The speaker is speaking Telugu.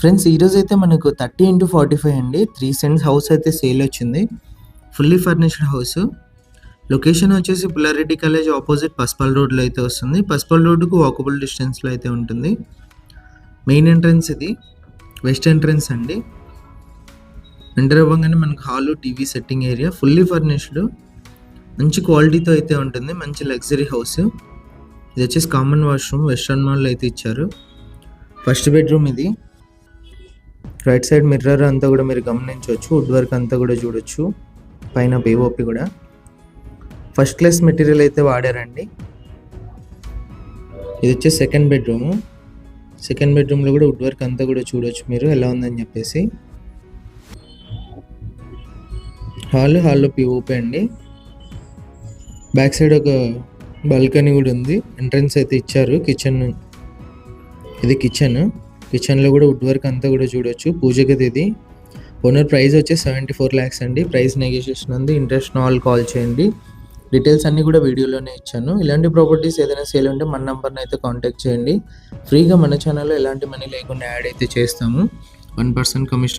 ఫ్రెండ్స్ ఈరోజు అయితే మనకు థర్టీ ఇంటూ ఫార్టీ ఫైవ్ అండి. త్రీ సెంట్స్ హౌస్ అయితే సేల్ వచ్చింది. ఫుల్లీ ఫర్నిష్డ్ హౌస్ లొకేషన్ వచ్చేసి పుల్లారెడ్డి కాలేజ్ ఆపోజిట్ పసుపల్ రోడ్లో అయితే వస్తుంది. పస్పల్ రోడ్డుకు వాకబుల్ డిస్టెన్స్లో అయితే ఉంటుంది. మెయిన్ ఎంట్రన్స్ ఇది. వెస్ట్ ఎంట్రన్స్ అండి. ఎంటర్ అవ్వగానే మనకు hall TV setting area fully furnished మంచి క్వాలిటీతో అయితే ఉంటుంది. మంచి లగ్జరీ హౌస్ ఇది వచ్చేసి కామన్ వాష్రూమ్. వెస్ట్రన్ మాల్లో అయితే ఇచ్చారు. ఫస్ట్ బెడ్రూమ్ ఇది. రైట్ సైడ్ మిర్రర్ అంతా కూడా మీరు గమనించవచ్చు వుడ్ వర్క్ అంతా కూడా చూడొచ్చు పైన పిఓపి కూడా. ఫస్ట్ క్లాస్ మెటీరియల్ అయితే వాడారండి. ఇది వచ్చేసి సెకండ్ బెడ్రూమ్ సెకండ్ బెడ్రూమ్లో కూడా వుడ్ వర్క్ అంతా కూడా చూడొచ్చు మీరు ఎలా ఉందని చెప్పేసి. హాల్ హాల్లో పిఓపి అండి. బ్యాక్ సైడ్ ఒక బాల్కనీ కూడా ఉంది. ఎంట్రన్స్ అయితే ఇచ్చారు కిచెన్ ఇది కిచెన్ కిచెన్లో కూడా వుడ్ వర్క్ అంతా కూడా చూడొచ్చు. పూజ గది ఇది. ఓనర్ ప్రైస్ వచ్చి సెవెంటీ ఫోర్ ల్యాక్స్ అండి. ప్రైస్ నెగోషియేషన్ ఉంది. ఇంట్రెస్ట్ ఆల్ కాల్ చేయండి. డీటెయిల్స్ అన్నీ కూడా వీడియోలోనే ఇచ్చాను. ఇలాంటి ప్రాపర్టీస్ ఏదైనా సేల్ ఉంటే మన నెంబర్ని అయితే కాంటాక్ట్ చేయండి. ఫ్రీగా మన ఛానల్లో ఎలాంటి మనీ లేకుండా యాడ్ అయితే చేస్తాము. One percent commission